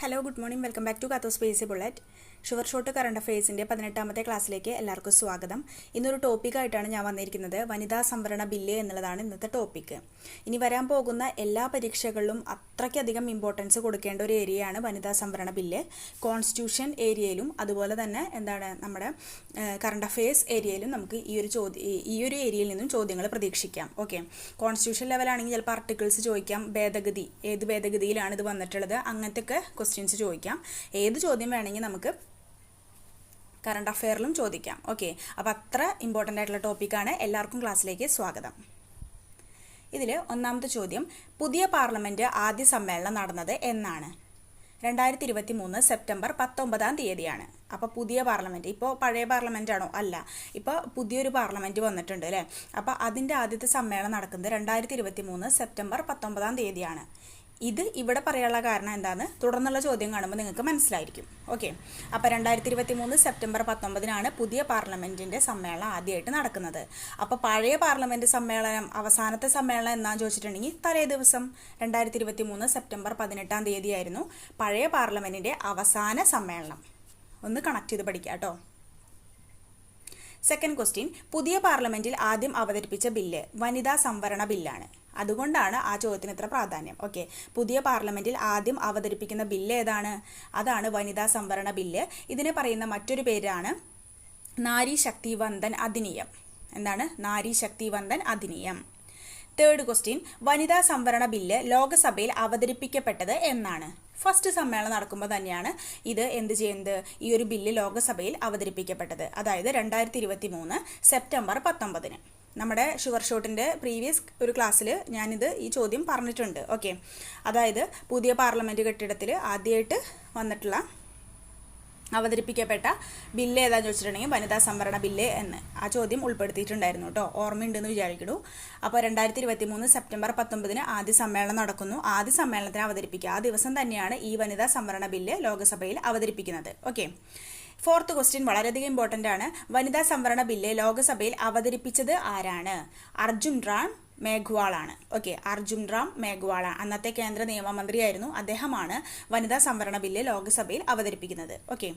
Hello good morning welcome back to കാത്തോ space bullet sure shot current അഫയേഴ്സിന്റെ പതിനെട്ടാമത്തെ ക്ലാസ്സിലേക്ക് എല്ലാവർക്കും സ്വാഗതം. ഇന്നൊരു ടോപ്പിക്കായിട്ടാണ് ഞാൻ വന്നിരിക്കുന്നത്. വനിതാ സംവരണ ബില്ല് എന്നുള്ളതാണ് ഇന്നത്തെ ടോപ്പിക്ക് ഇനി വരാൻ പോകുന്ന എല്ലാ പരീക്ഷകളിലും അത്രയ്ക്കധികം ഇമ്പോർട്ടൻസ് കൊടുക്കേണ്ട ഒരു ഏരിയയാണ് വനിതാ സംവരണ ബില്ല് കോൺസ്റ്റിറ്റ്യൂഷൻ ഏരിയയിലും അതുപോലെ തന്നെ എന്താണ് നമ്മുടെ കറണ്ട് അഫയേഴ്സ് ഏരിയയിലും നമുക്ക് ഈ ഒരു ചോദ്യ ഈ ഒരു ഏരിയയിൽ നിന്നും ചോദ്യങ്ങൾ പ്രതീക്ഷിക്കാം. ഓക്കെ കോൺസ്റ്റിറ്റ്യൂഷൻ ലെവലാണെങ്കിൽ ചിലപ്പോൾ ആർട്ടിക്കിൾസ് ചോദിക്കാം. ഭേദഗതി ഏത് ഭേദഗതിയിലാണ് ഇത് വന്നിട്ടുള്ളത്? അങ്ങനത്തെ ഒക്കെ ക്വസ്റ്റ്യൻസ് ചോദിക്കാം. ഏത് ചോദ്യം വേണമെങ്കിൽ നമുക്ക് കറണ്ട് അഫെയറിലും ചോദിക്കാം. ഓക്കെ അപ്പോൾ അത്ര ഇമ്പോർട്ടന്റ് ആയിട്ടുള്ള ടോപ്പിക്കാണ് എല്ലാവർക്കും ക്ലാസ്സിലേക്ക് സ്വാഗതം. ഇതിൽ ഒന്നാമത്തെ ചോദ്യം പുതിയ പാർലമെന്റ് ആദ്യ സമ്മേളനം നടന്നത് എന്നാണ്. രണ്ടായിരത്തി ഇരുപത്തി മൂന്ന് സെപ്റ്റംബർ പത്തൊമ്പതാം തീയതിയാണ്. അപ്പോൾ പുതിയ പാർലമെന്റ് ഇപ്പോൾ പഴയ പാർലമെന്റ് ആണോ? അല്ല. ഇപ്പോൾ പുതിയൊരു പാർലമെന്റ് വന്നിട്ടുണ്ട് അല്ലേ? അപ്പോൾ അതിന്റെ ആദ്യത്തെ സമ്മേളനം നടക്കുന്നത് രണ്ടായിരത്തി ഇരുപത്തി മൂന്ന് സെപ്റ്റംബർ പത്തൊമ്പതാം തീയതിയാണ്. ഇത് ഇവിടെ പറയാനുള്ള കാരണം എന്താണ്? തുടർന്നുള്ള ചോദ്യം കാണുമ്പോൾ നിങ്ങൾക്ക് മനസ്സിലായിരിക്കും. ഓക്കെ അപ്പോൾ രണ്ടായിരത്തി ഇരുപത്തി മൂന്ന് സെപ്റ്റംബർ പത്തൊമ്പതിനാണ് പുതിയ പാർലമെന്റിന്റെ സമ്മേളനം ആദ്യമായിട്ട് നടക്കുന്നത്. അപ്പോൾ പഴയ പാർലമെന്റ് സമ്മേളനം അവസാനത്തെ സമ്മേളനം എന്നാന്ന് ചോദിച്ചിട്ടുണ്ടെങ്കിൽ തലേ ദിവസം രണ്ടായിരത്തി ഇരുപത്തി മൂന്ന് സെപ്റ്റംബർ പതിനെട്ടാം തീയതിയായിരുന്നു പഴയ പാർലമെന്റിന്റെ അവസാന സമ്മേളനം. ഒന്ന് കണക്ട് ചെയ്ത് പഠിക്കാം കേട്ടോ സെക്കൻഡ് ക്വസ്റ്റ്യൻ പുതിയ പാർലമെന്റിൽ ആദ്യം അവതരിപ്പിച്ച ബില്ല് വനിതാ സംവരണ ബില്ലാണ്. അതുകൊണ്ടാണ് ആ ചോദ്യത്തിന് ഇത്ര പ്രാധാന്യം. ഓക്കെ പുതിയ പാർലമെന്റിൽ ആദ്യം അവതരിപ്പിക്കുന്ന ബില്ല് ഏതാണ്? അതാണ് വനിതാ സംവരണ ബില്ല്. ഇതിനെ പറയുന്ന മറ്റൊരു പേരാണ് നാരി ശക്തി വന്ദൻ അധിനിയം. എന്താണ്? നാരി ശക്തി വന്ദൻ അധിനിയം. തേർഡ് ക്വസ്റ്റ്യൻ വനിതാ സംവരണ ബില്ല് ലോകസഭയിൽ അവതരിപ്പിക്കപ്പെട്ടത് എന്നാണ്. ഫസ്റ്റ് സമ്മേളനം നടക്കുമ്പോൾ തന്നെയാണ് ഇത് എന്ത് ചെയ്യുന്നത്? ഈ ഒരു ബില്ല് ലോകസഭയിൽ അവതരിപ്പിക്കപ്പെട്ടത്. അതായത് രണ്ടായിരത്തി സെപ്റ്റംബർ പത്തൊമ്പതിന്. നമ്മുടെ ഷുഗർ ഷോട്ടിന്റെ പ്രീവിയസ് ഒരു ക്ലാസ്സിൽ ഞാനിത് ഈ ചോദ്യം പറഞ്ഞിട്ടുണ്ട്. ഓക്കെ അതായത് പുതിയ പാർലമെന്റ് കെട്ടിടത്തിൽ ആദ്യമായിട്ട് വന്നിട്ടുള്ള അവതരിപ്പിക്കപ്പെട്ട ബില്ല് ഏതാന്ന് ചോദിച്ചിട്ടുണ്ടെങ്കിൽ വനിതാ സംവരണ ബില്ല് എന്ന്. ആ ചോദ്യം ഉൾപ്പെടുത്തിയിട്ടുണ്ടായിരുന്നു കേട്ടോ. ഓർമ്മയുണ്ടെന്ന് വിചാരിക്കുന്നു അപ്പോൾ രണ്ടായിരത്തി ഇരുപത്തി മൂന്ന് സെപ്റ്റംബർ പത്തൊമ്പതിന് ആദ്യ സമ്മേളനം നടക്കുന്നു. ആദ്യ സമ്മേളനത്തിന് അവതരിപ്പിക്കുക. ആ ദിവസം തന്നെയാണ് ഈ വനിതാ സംവരണ ബില്ല് ലോക്സഭയിൽ അവതരിപ്പിക്കുന്നത്. ഓക്കെ ഫോർത്ത് ക്വസ്റ്റ്യൻ വളരെയധികം ഇമ്പോർട്ടന്റ് ആണ്. വനിതാ സംവരണ ബില്ല് ലോക്സഭയിൽ അവതരിപ്പിച്ചത് ആരാണ്? അർജുൻ റാം മേഘ്വാളാണ് ഓക്കെ അർജുൻ റാം മേഘ്വാള അന്നത്തെ കേന്ദ്ര നിയമമന്ത്രിയായിരുന്നു. അദ്ദേഹമാണ് വനിതാ സംവരണ ബില്ല് ലോക്സഭയിൽ അവതരിപ്പിക്കുന്നത്. ഓക്കെ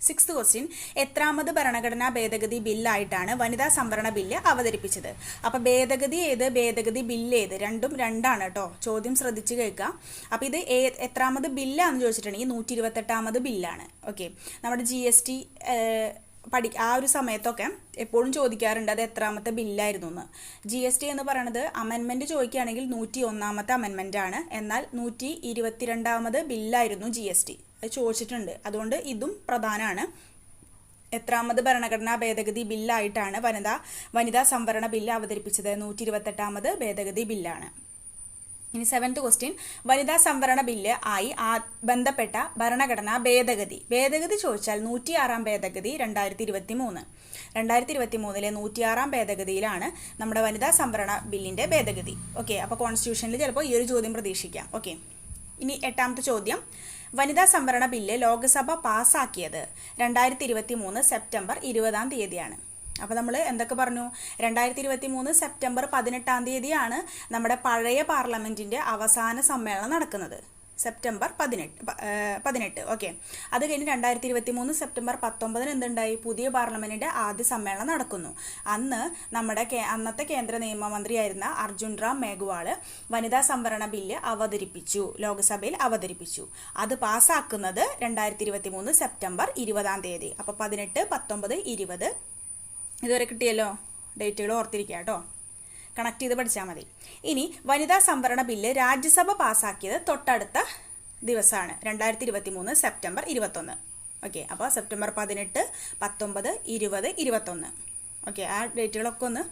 സിക്സ്ത് ക്വസ്റ്റ്യൻ എത്രാമത് ഭരണഘടനാ ഭേദഗതി ബില്ലായിട്ടാണ് വനിതാ സംവരണ ബില്ല് അവതരിപ്പിച്ചത്? അപ്പോൾ ഭേദഗതി ഏത് ഭേദഗതി ബില്ല് ഏത്? രണ്ടും രണ്ടാണ് കേട്ടോ. ചോദ്യം ശ്രദ്ധിച്ച് കേൾക്കുക അപ്പോൾ ഇത് ഏ എത്രാമത് ബില്ലാന്ന് ചോദിച്ചിട്ടുണ്ടെങ്കിൽ നൂറ്റി ഇരുപത്തെട്ടാമത് ബില്ലാണ്. ഓക്കെ നമ്മുടെ ജി എസ് ടി പഠി ആ ഒരു സമയത്തൊക്കെ എപ്പോഴും ചോദിക്കാറുണ്ട് അത് എത്രാമത്തെ ബില്ലായിരുന്നു എന്ന്. ജി എസ് ടി എന്ന് പറയുന്നത് അമെൻമെന്റ് ചോദിക്കുകയാണെങ്കിൽ നൂറ്റി ഒന്നാമത്തെ അമെൻമെന്റ് ആണ്. എന്നാൽ നൂറ്റി ഇരുപത്തിരണ്ടാമത് ബില്ലായിരുന്നു ജി എസ് ടി ചോദിച്ചിട്ടുണ്ട്. അതുകൊണ്ട് ഇതും പ്രധാനമാണ് എത്രാമത് ഭരണഘടനാ ഭേദഗതി ബില്ലായിട്ടാണ് വനിതാ വനിതാ സംവരണ ബില്ല് അവതരിപ്പിച്ചത്. നൂറ്റി ഇരുപത്തെട്ടാമത് ഭേദഗതി ബില്ലാണ്. ഇനി സെവൻത്ത് ക്വസ്റ്റ്യൻ വനിതാ സംവരണ ബില്ല് ആയി ബന്ധപ്പെട്ട ഭരണഘടനാ ഭേദഗതി. ഭേദഗതി ചോദിച്ചാൽ നൂറ്റിയാറാം ഭേദഗതി രണ്ടായിരത്തി ഇരുപത്തി മൂന്ന് രണ്ടായിരത്തി ഇരുപത്തി മൂന്നിലെ നൂറ്റിയാറാം ഭേദഗതിയിലാണ് നമ്മുടെ വനിതാ സംവരണ ബില്ലിന്റെ ഭേദഗതി. ഓക്കെ അപ്പോൾ കോൺസ്റ്റിറ്റ്യൂഷനിൽ ചിലപ്പോൾ ഈ ഒരു ചോദ്യം പ്രതീക്ഷിക്കാം. ഓക്കെ ഇനി എട്ടാമത്തെ ചോദ്യം. വനിതാ സംവരണ ബില്ല് ലോക്സഭ പാസ്സാക്കിയത് രണ്ടായിരത്തി ഇരുപത്തി മൂന്ന് സെപ്റ്റംബർ ഇരുപതാം തീയതിയാണ്. അപ്പോൾ നമ്മൾ എന്തൊക്കെ പറഞ്ഞു? രണ്ടായിരത്തി ഇരുപത്തി മൂന്ന് സെപ്റ്റംബർ പതിനെട്ടാം തീയതിയാണ് നമ്മുടെ പഴയ പാർലമെന്റിന്റെ അവസാന സമ്മേളനം നടക്കുന്നത്. സെപ്റ്റംബർ പതിനെട്ട് പതിനെട്ട്. ഓക്കെ. അത് കഴിഞ്ഞ് രണ്ടായിരത്തി ഇരുപത്തി മൂന്ന് സെപ്റ്റംബർ പത്തൊമ്പതിന് എന്തുണ്ടായി? പുതിയ പാർലമെന്റിന്റെ ആദ്യ സമ്മേളനം നടക്കുന്നു. അന്ന് നമ്മുടെ അന്നത്തെ കേന്ദ്ര നിയമമന്ത്രിയായിരുന്ന അർജുൻ റാം മേഘ്വാൾ വനിതാ സംവരണ ബില്ല് അവതരിപ്പിച്ചു ലോക്സഭയിൽ അവതരിപ്പിച്ചു. അത് പാസ്സാക്കുന്നത് രണ്ടായിരത്തി ഇരുപത്തി മൂന്ന് സെപ്റ്റംബർ ഇരുപതാം തീയതി. അപ്പോൾ പതിനെട്ട് പത്തൊമ്പത് ഇരുപത്. ഇതുവരെ കിട്ടിയല്ലോ? ഡേറ്റുകൾ ഓർത്തിരിക്കുക കേട്ടോ. കണക്ട് ചെയ്ത് പഠിച്ചാൽ മതി. ഇനി വനിതാ സംവരണ ബില്ല് രാജ്യസഭ പാസ്സാക്കിയത് തൊട്ടടുത്ത ദിവസമാണ് രണ്ടായിരത്തി ഇരുപത്തി മൂന്ന് സെപ്റ്റംബർ ഇരുപത്തൊന്ന്. ഓക്കെ അപ്പോൾ സെപ്റ്റംബർ പതിനെട്ട് പത്തൊമ്പത് ഇരുപത് ഇരുപത്തൊന്ന്. ഓക്കെ ആ ഡേറ്റുകളൊക്കെ ഒന്ന്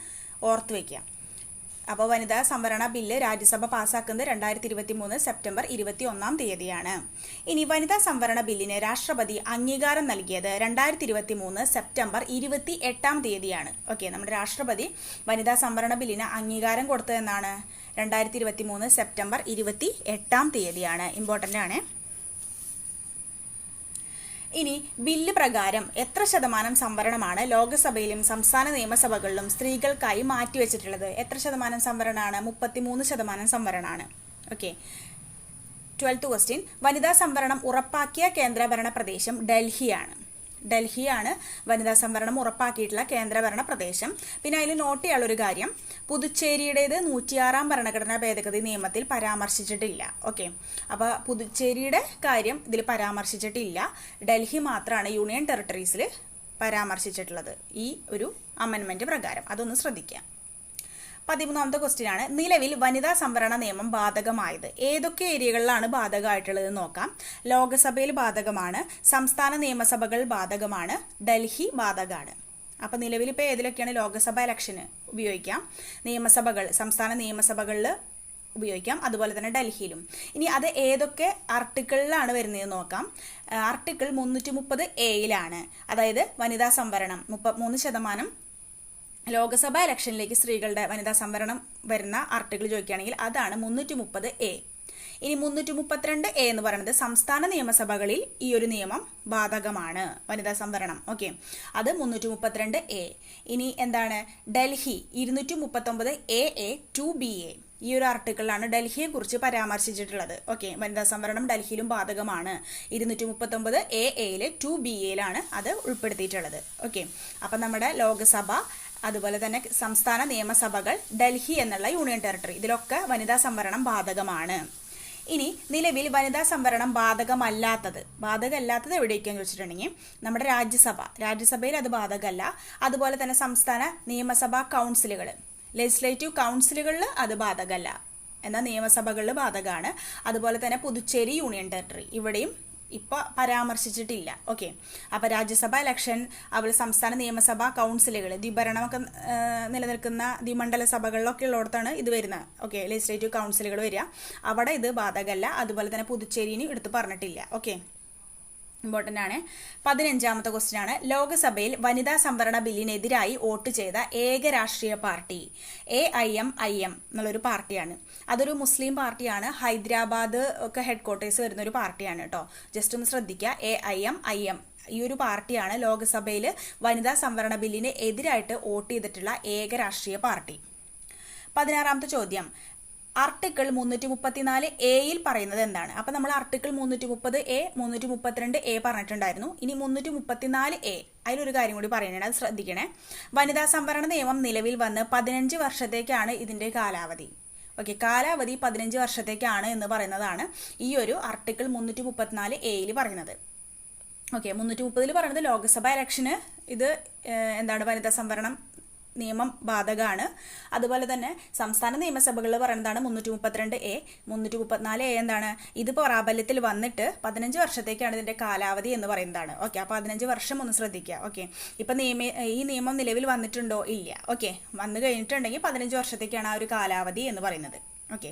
ഓർത്ത് വയ്ക്കുക. അപ്പോൾ വനിതാ സംവരണ ബില്ല് രാജ്യസഭ പാസാക്കുന്നത് രണ്ടായിരത്തി ഇരുപത്തി മൂന്ന് സെപ്റ്റംബർ ഇരുപത്തി ഒന്നാം തീയതിയാണ്. ഇനി വനിതാ സംവരണ ബില്ലിന് രാഷ്ട്രപതി അംഗീകാരം നൽകിയത് രണ്ടായിരത്തി ഇരുപത്തി മൂന്ന് സെപ്റ്റംബർ ഇരുപത്തി എട്ടാം തീയതിയാണ്. ഓക്കെ നമ്മുടെ രാഷ്ട്രപതി വനിതാ സംവരണ ബില്ലിന് അംഗീകാരം കൊടുത്തതെന്നാണ്. രണ്ടായിരത്തി ഇരുപത്തി മൂന്ന് സെപ്റ്റംബർ ഇരുപത്തി എട്ടാം തീയതിയാണ്. ഇമ്പോർട്ടന്റ് ആണ്. ഇനി ബില്ല് പ്രകാരം എത്ര ശതമാനം സംവരണമാണ് ലോക്സഭയിലും സംസ്ഥാന നിയമസഭകളിലും സ്ത്രീകൾക്കായി മാറ്റിവെച്ചിട്ടുള്ളത്? എത്ര ശതമാനം സംവരണമാണ് മുപ്പത്തിമൂന്ന് ശതമാനം സംവരണമാണ് ഓക്കെ ട്വൽത്ത് ക്വസ്റ്റ്യൻ വനിതാ സംവരണം ഉറപ്പാക്കിയ കേന്ദ്രഭരണ പ്രദേശം ഡൽഹിയാണ്. ഡൽഹിയാണ് വനിതാ സംവരണം ഉറപ്പാക്കിയിട്ടുള്ള കേന്ദ്രഭരണ പ്രദേശം. പിന്നെ അതിൽ നോട്ട് ചെയ്യാനുള്ള ഒരു കാര്യം. പുതുച്ചേരിയുടേത് നൂറ്റിയാറാം ഭരണഘടനാ ഭേദഗതി നിയമത്തിൽ പരാമർശിച്ചിട്ടില്ല. ഓക്കെ. അപ്പോൾ പുതുച്ചേരിയുടെ കാര്യം ഇതിൽ പരാമർശിച്ചിട്ടില്ല. ഡൽഹി മാത്രമാണ് യൂണിയൻ ടെറിട്ടറീസിൽ പരാമർശിച്ചിട്ടുള്ളത്. ഈ ഒരു അമെൻമെന്റ് പ്രകാരം. അതൊന്ന് ശ്രദ്ധിക്കാം പതിമൂന്നാമത്തെ ക്വസ്റ്റ്യൻ ആണ്. നിലവിൽ വനിതാ സംവരണ നിയമം ബാധകമായത്. ഏതൊക്കെ ഏരിയകളിലാണ് ബാധകമായിട്ടുള്ളത് നോക്കാം. ലോകസഭയിൽ ബാധകമാണ്. സംസ്ഥാന നിയമസഭകൾ ബാധകമാണ്. ഡൽഹി ബാധകമാണ്. അപ്പോൾ നിലവിൽ ഇപ്പോൾ ഏതിലൊക്കെയാണ് ലോകസഭ ഇലക്ഷന് ഉപയോഗിക്കാം? നിയമസഭകൾ സംസ്ഥാന നിയമസഭകളിൽ ഉപയോഗിക്കാം. അതുപോലെ തന്നെ ഡൽഹിയിലും. ഇനി അത് ഏതൊക്കെ ആർട്ടിക്കിളിലാണ് വരുന്നത് നോക്കാം. ആർട്ടിക്കിൾ മുന്നൂറ്റി മുപ്പത് എയിലാണ് അതായത് വനിതാ സംവരണം. മുപ്പ മൂന്ന് ശതമാനം ലോക്സഭാ ഇലക്ഷനിലേക്ക് സ്ത്രീകളുടെ വനിതാ സംവരണം വരുന്ന ആർട്ടിക്കിൾ ചോദിക്കുകയാണെങ്കിൽ അതാണ് മുന്നൂറ്റി മുപ്പത് എ. ഇനി മുന്നൂറ്റി മുപ്പത്തിരണ്ട് എ എന്ന് പറയുന്നത് സംസ്ഥാന നിയമസഭകളിൽ ഈ ഒരു നിയമം ബാധകമാണ്. വനിതാ സംവരണം. ഓക്കെ. അത് മുന്നൂറ്റി മുപ്പത്തിരണ്ട് എ. ഇനി എന്താണ്? ഡൽഹി ഇരുന്നൂറ്റി മുപ്പത്തൊമ്പത് A A two B A. ഈ ഒരു ആർട്ടിക്കിളിലാണ് ഡൽഹിയെ കുറിച്ച് പരാമർശിച്ചിട്ടുള്ളത്. ഓക്കെ. വനിതാ സംവരണം ഡൽഹിയിലും ബാധകമാണ്. ഇരുന്നൂറ്റി മുപ്പത്തൊമ്പത് എ എയിൽ ടു ബി എയിലാണ് അത് ഉൾപ്പെടുത്തിയിട്ടുള്ളത്. ഓക്കെ. അപ്പം നമ്മുടെ ലോക്സഭ അതുപോലെ തന്നെ സംസ്ഥാന നിയമസഭകൾ ഡൽഹി എന്നുള്ള യൂണിയൻ ടെറിട്ടറി ഇതിലൊക്കെ വനിതാ സംവരണം ബാധകമാണ്. ഇനി നിലവിൽ വനിതാ സംവരണം ബാധകമല്ലാത്തത് ബാധകമല്ലാത്തത് എവിടേക്കാന്ന് ചോദിച്ചിട്ടുണ്ടെങ്കിൽ നമ്മുടെ രാജ്യസഭ. രാജ്യസഭയിൽ അത് ബാധകമല്ല. അതുപോലെ തന്നെ സംസ്ഥാന നിയമസഭാ കൗൺസിലുകൾ ലെജിസ്ലേറ്റീവ് കൗൺസിലുകളിൽ അത് ബാധകമല്ല. എന്നാൽ നിയമസഭകളിൽ ബാധകമാണ്. അതുപോലെ തന്നെ പുതുച്ചേരി യൂണിയൻ ടെറിട്ടറി ഇവിടെയും ഇപ്പോൾ പരാമർശിച്ചിട്ടില്ല. ഓക്കെ അപ്പോൾ രാജ്യസഭ ഇലക്ഷൻ അതുപോലെ സംസ്ഥാന നിയമസഭ കൗൺസിലുകൾ ദ്വിഭരണമൊക്കെ നിലനിൽക്കുന്ന ദ്വിമണ്ഡല സഭകളിലൊക്കെ ഉള്ളിടത്താണ് ഇത് വരുന്നത്. ഓക്കെ ലെജിസ്ലേറ്റീവ് കൗൺസിലുകൾ വരിക. അവിടെ ഇത് ബാധകമല്ല. അതുപോലെ തന്നെ പുതുച്ചേരിയും എടുത്ത് പറഞ്ഞിട്ടില്ല. ഓക്കെ ഇമ്പോർട്ടന്റ് ആണ്. പതിനഞ്ചാമത്തെ ക്വസ്റ്റ്യൻ ആണ്. ലോക്സഭയിൽ വനിതാ സംവരണ ബില്ലിനെതിരായി വോട്ട് ചെയ്ത ഏക രാഷ്ട്രീയ party A I M I M എന്നുള്ളൊരു പാർട്ടിയാണ്. അതൊരു മുസ്ലിം പാർട്ടിയാണ്. ഹൈദരാബാദ് ഒക്കെ ഹെഡ് ക്വാർട്ടേഴ്സ് വരുന്ന ഒരു പാർട്ടിയാണ് കേട്ടോ. ജസ്റ്റ് ഒന്ന് ശ്രദ്ധിക്കുക A I M I M ഈ ഒരു പാർട്ടിയാണ് ലോക്സഭയിൽ വനിതാ സംവരണ ബില്ലിന് എതിരായിട്ട് വോട്ട് ചെയ്തിട്ടുള്ള ഏക രാഷ്ട്രീയ പാർട്ടി. പതിനാറാമത്തെ ചോദ്യം. ആർട്ടിക്കിൾ മുന്നൂറ്റി മുപ്പത്തിനാല് എയിൽ പറയുന്നത് എന്താണ്? അപ്പൊ നമ്മൾ ആർട്ടിക്കിൾ മുന്നൂറ്റി മുപ്പത് എ മുന്നൂറ്റി മുപ്പത്തിരണ്ട് എ പറഞ്ഞിട്ടുണ്ടായിരുന്നു. ഇനി മുന്നൂറ്റി മുപ്പത്തിനാല് എ അതിലൊരു കാര്യം കൂടി പറയുന്നുണ്ട്. അത് ശ്രദ്ധിക്കണേ. വനിതാ സംവരണ നിയമം നിലവിൽ വന്ന് പതിനഞ്ച് വർഷത്തേക്കാണ് ഇതിന്റെ കാലാവധി. ഓക്കെ കാലാവധി പതിനഞ്ച് വർഷത്തേക്കാണ് എന്ന് പറയുന്നതാണ് ഈ ഒരു ആർട്ടിക്കിൾ മുന്നൂറ്റി മുപ്പത്തിനാല് എയിൽ പറയുന്നത്. ഓക്കെ മുന്നൂറ്റി മുപ്പതിൽ പറയുന്നത് ലോക്സഭാ ഇലക്ഷന് ഇത് എന്താണ് വനിതാ സംവരണം നിയമം ബാധകമാണ് അതുപോലെ തന്നെ സംസ്ഥാന നിയമസഭകളിൽ പറയുന്നതാണ് മുന്നൂറ്റി മുപ്പത്തിരണ്ട് എ മുന്നൂറ്റി മുപ്പത്തിനാല് എ എന്താണ്? ഇത് പ്രാബല്യത്തിൽ വന്നിട്ട് പതിനഞ്ച് വർഷത്തേക്കാണ് ഇതിന്റെ കാലാവധി എന്ന് പറയുന്നതാണ്. ഓക്കെ അപ്പോൾ പതിനഞ്ച് വർഷം ഒന്ന് ശ്രദ്ധിക്കുക. ഓക്കെ ഇപ്പം നിയമ ഈ നിയമം നിലവിൽ വന്നിട്ടുണ്ടോ? ഇല്ല. ഓക്കെ വന്നു കഴിഞ്ഞിട്ടുണ്ടെങ്കിൽ പതിനഞ്ച് വർഷത്തേക്കാണ് ആ ഒരു കാലാവധി എന്ന് പറയുന്നത്. ഓക്കെ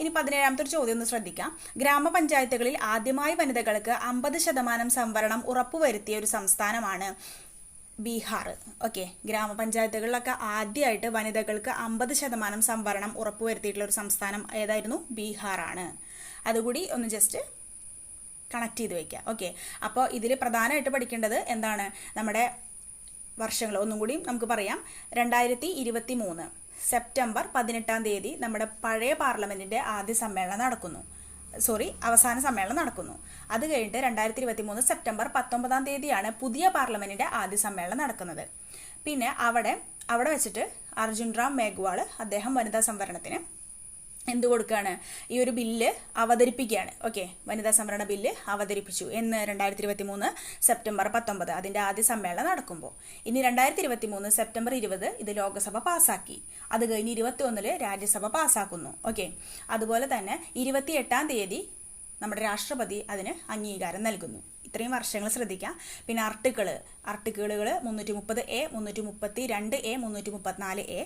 ഇനി പതിനേഴാമത്തെ ഒരു ചോദ്യം ഒന്ന് ശ്രദ്ധിക്കാം. ഗ്രാമപഞ്ചായത്തുകളിൽ ആദ്യമായി വനിതകൾക്ക് അമ്പത് ശതമാനം സംവരണം ഉറപ്പുവരുത്തിയ ഒരു സംസ്ഥാനമാണ് ബീഹാർ. ഓക്കെ ഗ്രാമപഞ്ചായത്തുകളിലൊക്കെ ആദ്യമായിട്ട് വനിതകൾക്ക് അമ്പത് ശതമാനം സംവരണം ഉറപ്പുവരുത്തിയിട്ടുള്ള ഒരു സംസ്ഥാനം ഏതായിരുന്നു? ബീഹാറാണ്. അതുകൂടി ഒന്ന് ജസ്റ്റ് കണക്ട് ചെയ്ത് വയ്ക്കുക ഓക്കെ അപ്പോൾ ഇതിൽ പ്രധാനമായിട്ട് പഠിക്കേണ്ടത് എന്താണ്? നമ്മുടെ വർഷങ്ങൾ ഒന്നും കൂടി നമുക്ക് പറയാം. രണ്ടായിരത്തി ഇരുപത്തി മൂന്ന് സെപ്റ്റംബർ പതിനെട്ടാം തീയതി നമ്മുടെ പഴയ പാർലമെന്റിന്റെ ആദ്യ സമ്മേളനം നടക്കുന്നു. സോറി അവസാന സമ്മേളനം നടക്കുന്നു. അത് കഴിഞ്ഞിട്ട് രണ്ടായിരത്തി ഇരുപത്തി മൂന്ന് സെപ്റ്റംബർ പത്തൊമ്പതാം തീയതിയാണ് പുതിയ പാർലമെന്റിന്റെ ആദ്യ സമ്മേളനം നടക്കുന്നത്. പിന്നെ അവിടെ അവിടെ വെച്ചിട്ട് അർജുൻ റാം മേഘ്വാൾ അദ്ദേഹം വനിതാ സംവരണത്തിന് എന്ത് കൊടുക്കുകയാണ് ഈ ഒരു ബില്ല് അവതരിപ്പിക്കുകയാണ്. ഓക്കെ? വനിതാ സംവരണ ബില്ല് അവതരിപ്പിച്ചു. എന്ന് രണ്ടായിരത്തി ഇരുപത്തി മൂന്ന് സെപ്റ്റംബർ പത്തൊമ്പത്. അതിന്റെ ആദ്യ സമ്മേളനം നടക്കുമ്പോൾ. ഇനി രണ്ടായിരത്തി ഇരുപത്തി മൂന്ന് സെപ്റ്റംബർ ഇരുപത് ഇത് ലോക്സഭ പാസ്സാക്കി. അത് കഴിഞ്ഞ് ഇരുപത്തി ഒന്നിൽ രാജ്യസഭ പാസ്സാക്കുന്നു. ഓക്കെ? അതുപോലെ തന്നെ ഇരുപത്തി എട്ടാം തീയതി നമ്മുടെ രാഷ്ട്രപതി അതിന് അംഗീകാരം നൽകുന്നു. ഇത്രയും വർഷങ്ങൾ ശ്രദ്ധിക്കാം. പിന്നെ ആർട്ടിക്കിൾ ആർട്ടിക്കിളുകൾ മുന്നൂറ്റി മുപ്പത് എ മുന്നൂറ്റി മുപ്പത്തി രണ്ട് എ മുന്നൂറ്റി മുപ്പത്തിനാല് എ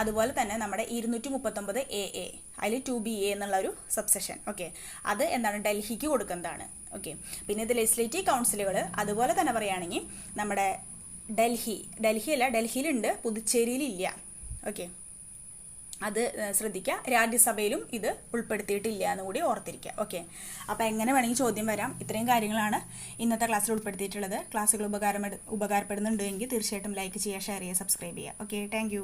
അതുപോലെ തന്നെ നമ്മുടെ ഇരുന്നൂറ്റി മുപ്പത്തൊമ്പത് എ എ അതിൽ ടു ബി എ എന്നുള്ള ഒരു സബ്സെഷൻ ഓക്കെ അത് എന്താണ്? ഡൽഹിക്ക് കൊടുക്കുന്നതാണ്. ഓക്കെ പിന്നെ ഇത് ലെജിസ്ലേറ്റീവ് കൗൺസിലുകൾ അതുപോലെ തന്നെ പറയുകയാണെങ്കിൽ നമ്മുടെ ഡൽഹി ഡൽഹിയല്ല ഡൽഹിയിലുണ്ട്. പുതുച്ചേരിയിലില്ല. ഓക്കെ അത് ശ്രദ്ധിക്കുക രാജ്യസഭയിലും ഇത് ഉൾപ്പെടുത്തിയിട്ടില്ല എന്ന് കൂടി ഓർത്തിരിക്കുക ഓക്കെ. അപ്പോൾ എങ്ങനെ വേണമെങ്കിൽ ചോദ്യം വരാം. ഇത്രയും കാര്യങ്ങളാണ് ഇന്നത്തെ ക്ലാസ്സിൽ ഉൾപ്പെടുത്തിയിട്ടുള്ളത്. ക്ലാസ്സുകൾ ഉപകാരം ഉപകാരപ്പെടുന്നുണ്ടെങ്കിൽ തീർച്ചയായിട്ടും ലൈക്ക് ചെയ്യുക ഷെയർ ചെയ്യുക സബ്സ്ക്രൈബ് ചെയ്യുക. Okay thank